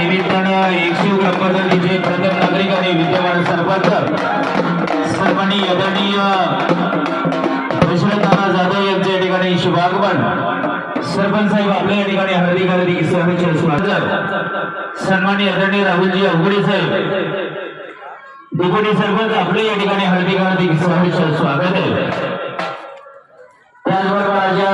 निमित्तानं एकशे पद्धतीचे प्रथम नागरिक आणि विद्यमान सरपंच सन्मानी यदनीय कृष्णताना जाधव यांच्या ठिकाणी शुभागमन. सरपंच साहेब आपल्या या ठिकाणी हार्दिक हार्दिक सहमेचे स्वागत सन्मानी आदरणीय राहुलजी अवघडे साहेब. डिप्युटी सरपंच आपल्या या ठिकाणी हार्दिक हार्दिक सहमेचे स्वागत आहे. त्याचबरोबर आज या